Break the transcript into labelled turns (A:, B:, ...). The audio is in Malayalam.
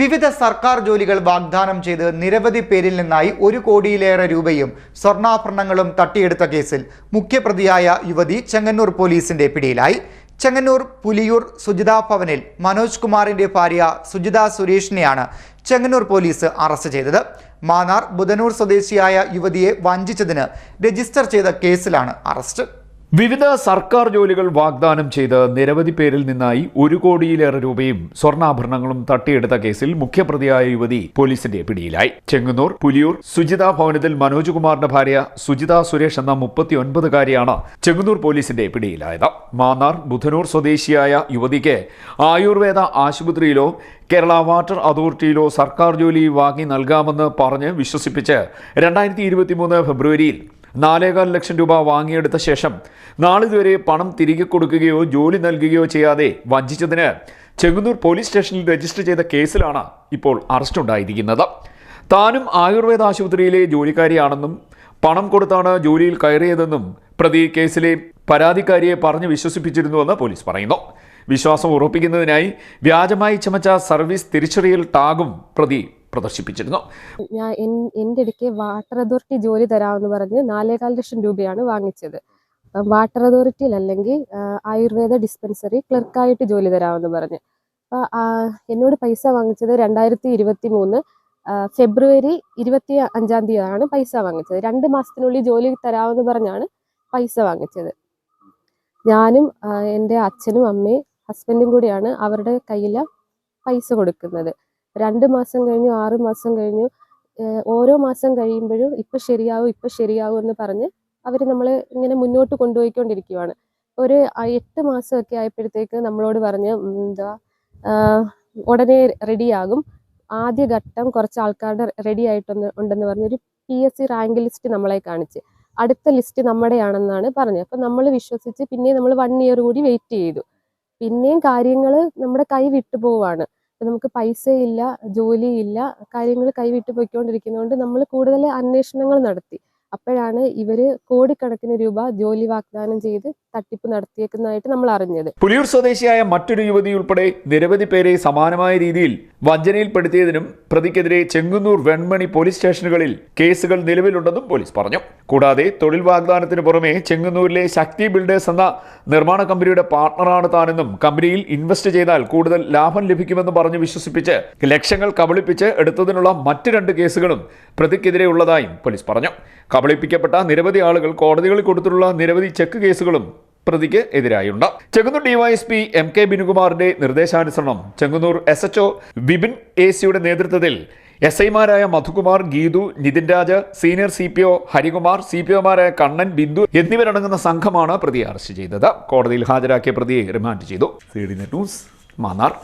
A: വിവിധ സർക്കാർ ജോലികൾ വാഗ്ദാനം ചെയ്ത് നിരവധി പേരിൽ നിന്നായി ഒരു കോടിയിലേറെ രൂപയും സ്വർണാഭരണങ്ങളും തട്ടിയെടുത്ത കേസിൽ മുഖ്യപ്രതിയായ യുവതി ചെങ്ങന്നൂർ പോലീസിന്റെ പിടിയിലായി. ചെങ്ങന്നൂർ പുലിയൂർ സുജിത ഭവനിൽ മനോജ് കുമാറിന്റെ ഭാര്യ സുജിത സുരേഷിനെയാണ് ചെങ്ങന്നൂർ പോലീസ് അറസ്റ്റ് ചെയ്തത്. മാന്നാർ ബുധനൂർ സ്വദേശിയായ യുവതിയെ വഞ്ചിച്ചതിന് രജിസ്റ്റർ ചെയ്ത കേസിലാണ് അറസ്റ്റ്.
B: വിവിധ സർക്കാർ ജോലികൾ വാഗ്ദാനം ചെയ്ത് നിരവധി പേരിൽ നിന്നായി ഒരു കോടിയിലേറെ രൂപയും സ്വർണാഭരണങ്ങളും തട്ടിയെടുത്ത കേസിൽ മുഖ്യപ്രതിയായ യുവതി പോലീസിന്റെ പിടിയിലായി. ചെങ്ങന്നൂർ പുലിയൂർ സുജിത ഭവനത്തിൽ മനോജ് കുമാറിന്റെ ഭാര്യ സുജിത സുരേഷ് എന്ന മുപ്പത്തിയൊൻപതുകാരിയാണ് ചെങ്ങന്നൂർ പോലീസിന്റെ പിടിയിലായത്. മാന്നാർ ബുധനൂർ സ്വദേശിയായ യുവതിക്ക് ആയുർവേദ ആശുപത്രിയിലോ കേരള വാട്ടർ അതോറിറ്റിയിലോ സർക്കാർ ജോലി വാങ്ങി നൽകാമെന്ന് പറഞ്ഞ് വിശ്വസിപ്പിച്ച് രണ്ടായിരത്തി ഫെബ്രുവരിയിൽ നാലേകാൽ ലക്ഷം രൂപ വാങ്ങിയെടുത്ത ശേഷം നാളിതുവരെ പണം തിരികെ കൊടുക്കുകയോ ജോലി നൽകുകയോ ചെയ്യാതെ വഞ്ചിച്ചതിന് ചെങ്ങന്നൂർ പോലീസ് സ്റ്റേഷനിൽ രജിസ്റ്റർ ചെയ്ത കേസിലാണ് ഇപ്പോൾ അറസ്റ്റ് ഉണ്ടായിരിക്കുന്നത്. താനും ആയുർവേദ ആശുപത്രിയിലെ ജോലിക്കാരിയാണെന്നും പണം കൊടുത്താണ് ജോലിയിൽ കയറിയതെന്നും പ്രതി കേസിലെ പരാതിക്കാരിയെ പറഞ്ഞ് വിശ്വസിപ്പിച്ചിരുന്നുവെന്ന് പോലീസ് പറയുന്നു. വിശ്വാസം ഉറപ്പിക്കുന്നതിനായി വ്യാജമായി ചമച്ച സർവീസ് തിരിച്ചറിയൽ ടാഗും പ്രതി പ്രദർശിപ്പിച്ചിരുന്നു.
C: ഞാൻ എന്റെ ഇടയ്ക്ക് വാട്ടർ അതോറിറ്റി ജോലി തരാമെന്ന് പറഞ്ഞ് നാലേകാൽ ലക്ഷം രൂപയാണ് വാങ്ങിച്ചത്. വാട്ടർ അതോറിറ്റിയിൽ അല്ലെങ്കിൽ ആയുർവേദ ഡിസ്പെൻസറി ക്ലർക്കായിട്ട് ജോലി തരാമെന്ന് പറഞ്ഞ്. അപ്പോൾ എന്നോട് പൈസ വാങ്ങിച്ചത് രണ്ടായിരത്തി ഇരുപത്തി മൂന്ന് ഫെബ്രുവരി ഇരുപത്തി അഞ്ചാം തീയതിയാണ് പൈസ വാങ്ങിച്ചത്. രണ്ട് മാസത്തിനുള്ളിൽ ജോലി തരാമെന്ന് പറഞ്ഞാണ് പൈസ വാങ്ങിച്ചത്. ഞാനും എന്റെ അച്ഛനും അമ്മയും ഹസ്ബൻഡും കൂടിയാണ് അവരുടെ കയ്യിൽ പൈസ കൊടുക്കുന്നത്. രണ്ട് മാസം കഴിഞ്ഞു ആറ് മാസം കഴിഞ്ഞു ഓരോ മാസം കഴിയുമ്പോഴും ഇപ്പം ശരിയാവും ഇപ്പം ശരിയാവും എന്ന് പറഞ്ഞ് അവർ നമ്മളെ ഇങ്ങനെ മുന്നോട്ട് കൊണ്ടുപോയിക്കൊണ്ടിരിക്കുവാണ്. ഒരു എട്ട് മാസമൊക്കെ ആയപ്പോഴത്തേക്ക് നമ്മളോട് പറഞ്ഞ് എന്താ ഉടനെ റെഡിയാകും. ആദ്യ ഘട്ടം കുറച്ച് ആൾക്കാരുടെ റെഡി ആയിട്ടൊന്ന് ഉണ്ടെന്ന് പറഞ്ഞൊരു P S C rank list നമ്മളെ കാണിച്ച്. അടുത്ത ലിസ്റ്റ് നമ്മുടെയാണെന്നാണ് പറഞ്ഞത് അപ്പം നമ്മൾ വിശ്വസിച്ച് പിന്നെ നമ്മൾ വൺ ഇയർ കൂടി വെയിറ്റ് ചെയ്തു. പിന്നെയും കാര്യങ്ങൾ നമ്മുടെ കൈ വിട്ടു പോവാണ്. ഇപ്പൊ നമുക്ക് പൈസയില്ല ജോലിയില്ല കാര്യങ്ങൾ കൈവിട്ട് പോയിക്കൊണ്ടിരിക്കുന്നതുകൊണ്ട് നമ്മൾ കൂടുതൽ അന്വേഷണങ്ങൾ നടത്തി. അപ്പോഴാണ് ഇവർ കോടിക്കണക്കിന് രൂപ ജോലി വാഗ്ദാനം ചെയ്ത് തട്ടിപ്പ് നടത്തിയേക്കുന്നതായിട്ട് നമ്മൾ അറിഞ്ഞത്.
B: പുലിയൂർ സ്വദേശിയായ മറ്റൊരു യുവതി ഉൾപ്പെടെ നിരവധി പേരെ സമാനമായ രീതിയിൽ വഞ്ചനയിൽപ്പെടുത്തിയതിനും പ്രതിക്കെതിരെ ചെങ്ങന്നൂർ വെൺമണി പോലീസ് സ്റ്റേഷനുകളിൽ കേസുകൾ നിലവിലുണ്ടെന്നും പോലീസ് പറഞ്ഞു. കൂടാതെ തൊഴിൽ വാഗ്ദാനത്തിന് പുറമെ ചെങ്ങന്നൂരിലെ ശക്തി ബിൽഡേഴ്സ് എന്ന നിർമ്മാണ കമ്പനിയുടെ പാർട്ണറാണ് താനെന്നും കമ്പനിയിൽ ഇൻവെസ്റ്റ് ചെയ്താൽ കൂടുതൽ ലാഭം ലഭിക്കുമെന്ന് പറഞ്ഞ് വിശ്വസിപ്പിച്ച് ലക്ഷങ്ങൾ കബളിപ്പിച്ച് എടുത്തതിനുള്ള മറ്റ് രണ്ട് കേസുകളും പ്രതിക്കെതിരെ ഉള്ളതായും പോലീസ് പറഞ്ഞു. കബളിപ്പിക്കപ്പെട്ട നിരവധി ആളുകൾ കോടതികളിൽ കൊടുത്തിട്ടുള്ള നിരവധി ചെക്ക് കേസുകളും പ്രതിക്ക് എതിരായുണ്ട്. ചെങ്ങന്നൂർ ഡിവൈഎസ്പി എം കെ ബിനുകുമാറിന്റെ നിർദ്ദേശാനുസരണം Chengannur S HO Vipin A സിയുടെ നേതൃത്വത്തിൽ എസ് ഐമാരായ Madhukumar Geethu Nithin Raj senior C P O Harikumar C P ഒമാരായ Kannan Bindu എന്നിവരടങ്ങുന്ന സംഘമാണ് പ്രതിയെ അറസ്റ്റ് ചെയ്തത്. കോടതിയിൽ ഹാജരാക്കിയ പ്രതിയെ റിമാൻഡ് ചെയ്തു. C D news Mannar.